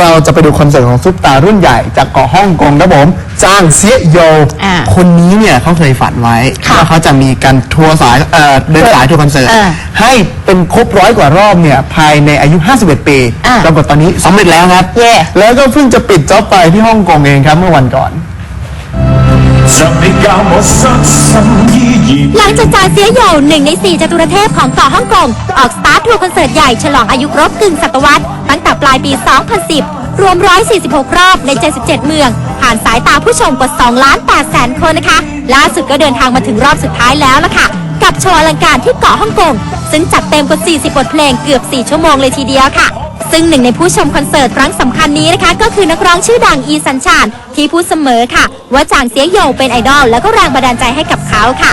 เราจะไปดูคอนเสิร์ตของซุปตารุ่นใหญ่จากเกาะฮ่องกงนะผมจ้างเซียโยคนนี้เนี่ยเขาเคยฝันไว้ว่าเขาจะมีการทัวร์สายเดินสายทัวร์คอนเสิร์ตให้เป็นครบร้อยกว่ารอบเนี่ยภายในอายุ 51 ปีอ่า ปรากฏตอนนี้สำเร็จแล้วครับ แล้วก็เพิ่งจะปิดจ็อบไปที่ฮ่องกงเองครับเมื่อวันก่อน หลังจากจ่าเซียโยหนึ่งในสี่จตุรเทพของเกาะฮ่องกง ออกสตาร์ททัวร์คอนเสิร์ตใหญ่ฉลองอายุครบกึ่งศตวรรษตั้งแต่ปลายปี 2010 รวม 146 รอบใน 77 เมือง ผ่านสายตาผู้ชมกว่า 2 ล้าน8แสนคนนะคะ ล่าสุดก็เดินทางมาถึงรอบสุดท้ายแล้วล่ะค่ะ กับโชว์อลังการที่เกาะฮ่องกง ซึ่งจัดเต็มกว่า 40 บทเพลงเกือบ 4 ชั่วโมงเลยทีเดียวค่ะ ซึ่งหนึ่งในผู้ชมคอนเสิร์ตครั้งสำคัญนี้นะคะ ก็คือนักร้องชื่อดังอีสันชานที่พูดเสมอค่ะ ว่าจางเสียโยเป็นไอดอลแล้วก็แรงบันดาลใจให้กับเขาค่ะ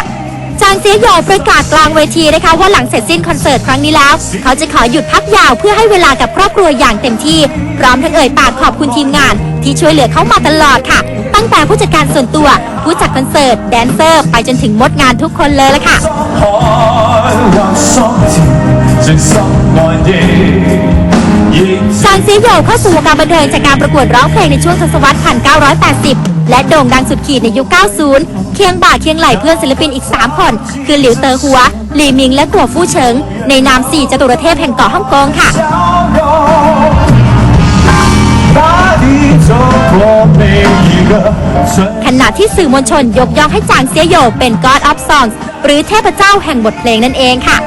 จางเสียโยประกาศกลางเวทีนะคะ ว่าหลังเสร็จสิ้นคอนเสิร์ตครั้งนี้แล้ว เขาจะขอหยุดพักยาวเพื่อให้เวลากับครอบครัวอย่างเต็มที่ พร้อมทั้งเอ่ยปากขอบคุณทีมงาน ที่ช่วยเหลือเขามาตลอดค่ะ ตั้งแต่ผู้จัดการส่วนตัวผู้จัดคอนเสิร์ตแดนเซอร์ ไปจนถึงมดงานทุกคนเลยละค่ะ ซานซีโยเข้าสู่วงการบันเทิงจากการประกวดร้องเพลงในช่วงทศวรรษ 1980 และโด่งดังสุดขีดในยุค 90 เคียงบ่าเคียงไหลเพื่อนศิลปินอีก 3 คน คือหลิวเตอหัว หลี่มิงและกัวฟู่เฉิง ในนาม4จตุรเทพแห่งเกาะฮ่องกงค่ะ ขณะที่สื่อมวลชนยกย่องให้จางเซียโยเป็น God of Songs หรือเทพเจ้าแห่งบทเพลงนั่นเองค่ะ